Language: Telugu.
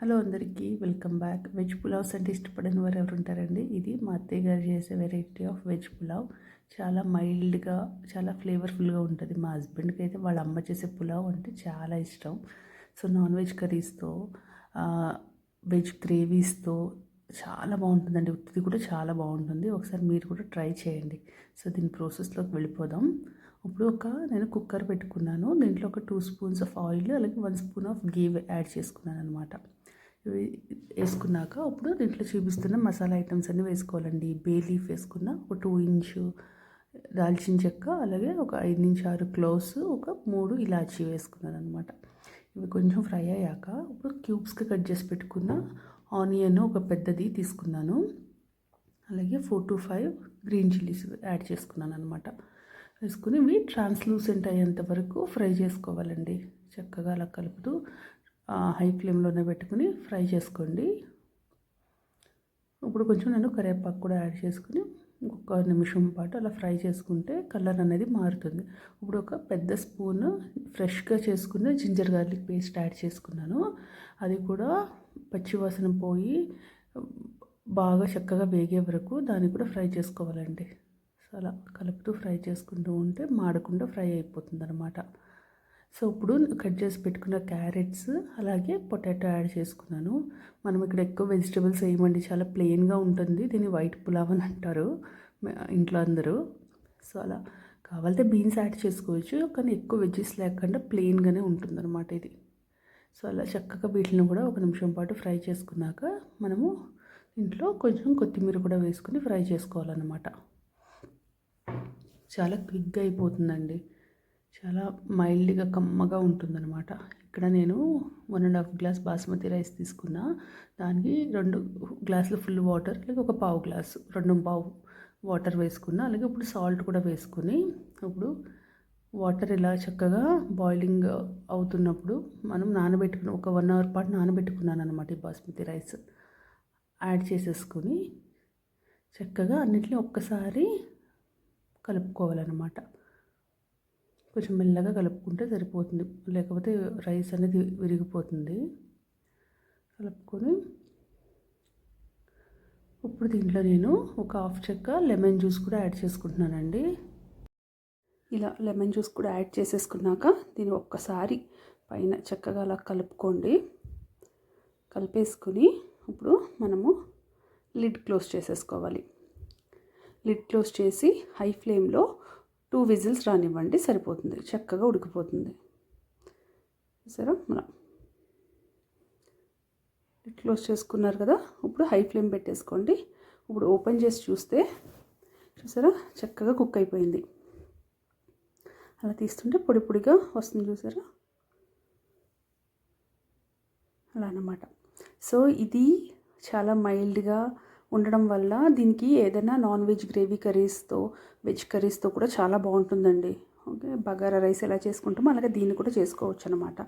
హలో అందరికీ వెల్కమ్ బ్యాక్. వెజ్ పులావ్స్ అంటే ఇష్టపడని వారు ఎవరు ఉంటారండి ఇది మా అత్తయ్య గారు చేసే వెరైటీ ఆఫ్ వెజ్ పులావ్. చాలా మైల్డ్గా చాలా ఫ్లేవర్ఫుల్గా ఉంటుంది. మా హస్బెండ్కి అయితే వాళ్ళ అమ్మ చేసే పులావ్ అంటే చాలా ఇష్టం. సో నాన్ వెజ్ కర్రీస్తో వెజ్ గ్రేవీస్తో చాలా బాగుంటుందండి. ఉత్తిది కూడా చాలా బాగుంటుంది. ఒకసారి మీరు కూడా ట్రై చేయండి. సో దీని ప్రాసెస్లోకి వెళ్ళిపోదాం. ఇప్పుడు ఒక నేను కుక్కర్ పెట్టుకున్నాను. దీంట్లో ఒక టూ స్పూన్స్ ఆఫ్ ఆయిల్ అలాగే one spoon of ghee add చేసుకున్నాను అనమాట ఇవి వేసుకున్నాక అప్పుడు దీంట్లో చూపిస్తున్న మసాలా ఐటమ్స్ అన్నీ వేసుకోవాలండి. బే లీఫ్ వేసుకున్న ఒక టూ ఇంచు దాల్చిన చెక్క అలాగే ఒక ఐదు నుంచి ఆరు క్లోవ్స్ ఒక మూడు ఇలాచీ వేసుకున్నాను అనమాట ఇవి కొంచెం ఫ్రై అయ్యాక ఇప్పుడు క్యూబ్స్కి కట్ చేసి పెట్టుకున్న ఆనియన్ ఒక పెద్దది తీసుకున్నాను. అలాగే four to five green chillies add చేసుకున్నాను అనమాట వేసుకుని ఇవి ట్రాన్స్లూసెంట్ అయ్యేంత వరకు ఫ్రై చేసుకోవాలండి. చక్కగా అలా కలుపుతూ హై ఫ్లేమ్లోనే పెట్టుకుని ఫ్రై చేసుకోండి. ఇప్పుడు కొంచెం నేను కరివేపాకు కూడా యాడ్ చేసుకుని ఒక నిమిషం పాటు అలా ఫ్రై చేసుకుంటే కలర్ అనేది మారుతుంది. ఇప్పుడు ఒక పెద్ద స్పూన్ ఫ్రెష్గా చేసుకున్న జింజర్ గార్లిక్ పేస్ట్ యాడ్ చేసుకున్నాను. అది కూడా పచ్చివాసన పోయి బాగా చక్కగా వేగే వరకు దాన్ని కూడా ఫ్రై చేసుకోవాలండి. సో అలా కలుపుతూ ఫ్రై చేసుకుంటూ ఉంటే మాడకుండా ఫ్రై అయిపోతుంది అనమాట సో ఇప్పుడు కట్ చేసి పెట్టుకున్న క్యారెట్స్ అలాగే పొటాటో యాడ్ చేసుకున్నాను. మనం ఇక్కడ ఎక్కువ వెజిటబుల్స్ వేయమండి చాలా ప్లెయిన్గా ఉంటుంది. దీన్ని వైట్ పులావ్ అని అంటారు ఇంట్లో అందరూ. సో అలా కావాలంటే బీన్స్ యాడ్ చేసుకోవచ్చు కానీ ఎక్కువ వెజ్జెస్ లేకుండా ప్లెయిన్గానే ఉంటుందన్నమాట ఇది. సో అలా చక్కగా వీటిని కూడా ఒక నిమిషం పాటు ఫ్రై చేసుకున్నాక మనము ఇంట్లో కొంచెం కొత్తిమీర కూడా వేసుకుని ఫ్రై చేసుకోవాలన్నమాట. చాలా క్విక్గా అయిపోతుందండి. చాలా మైల్డ్గా కమ్మగా ఉంటుందన్నమాట. ఇక్కడ నేను one and half glass basmati rice తీసుకున్నా. దానికి రెండు గ్లాసులు ఫుల్ వాటర్ అలాగే ఒక పావు గ్లాసు రెండు పావు వాటర్ వేసుకున్నా. అలాగే ఇప్పుడు సాల్ట్ కూడా వేసుకుని ఇప్పుడు వాటర్ ఇలా చక్కగా బాయిలింగ్ అవుతున్నప్పుడు మనం నానబెట్టుకున్న ఒక వన్ అవర్ పాటు నానబెట్టుకున్నాను అనమాట ఈ బాస్మతి రైస్ యాడ్ చేసేసుకొని చక్కగా అన్నిటిని ఒక్కసారి కలుపుకోవాలన్నమాట. కొంచెం మెల్లగా కలుపుకుంటే సరిపోతుంది. లేకపోతే రైస్ అనేది విరిగిపోతుంది. కలుపుకొని ఇప్పుడు దీంట్లో నేను ఒక హాఫ్ చెక్క లెమన్ జ్యూస్ కూడా యాడ్ చేసుకుంటున్నానండి. ఇలా లెమన్ జ్యూస్ కూడా యాడ్ చేసేసుకున్నాక దీన్ని ఒక్కసారి పైన చక్కగా అలా కలుపుకోండి. కలిపేసుకుని ఇప్పుడు మనము లిడ్ క్లోజ్ చేసేసుకోవాలి. లిడ్ క్లోజ్ చేసి హై ఫ్లేమ్లో టూ విజిల్స్ రానివ్వండి సరిపోతుంది. చక్కగా ఉడికిపోతుంది. సరే మనం క్లోజ్ చేసుకున్నారు కదా? ఇప్పుడు హై ఫ్లేమ్ పెట్టేసుకోండి. ఇప్పుడు ఓపెన్ చేసి చూస్తే చూసారా? చక్కగా కుక్ అయిపోయింది. అలా తీస్తుంటే పొడి పొడిగా వస్తుంది చూసారా? అలా అన్నమాట. సో ఇది చాలా మైల్డ్గా ఉండడం వల్ల దీనికి ఏదైనా నాన్ వెజ్ గ్రేవీ కర్రీస్తో వెజ్ కర్రీస్తో కూడా చాలా బాగుంటుందండి. ఓకే? బగారా రైస్ ఎలా చేసుకుంటామో అలాగే దీన్ని కూడా చేసుకోవచ్చు అనమాట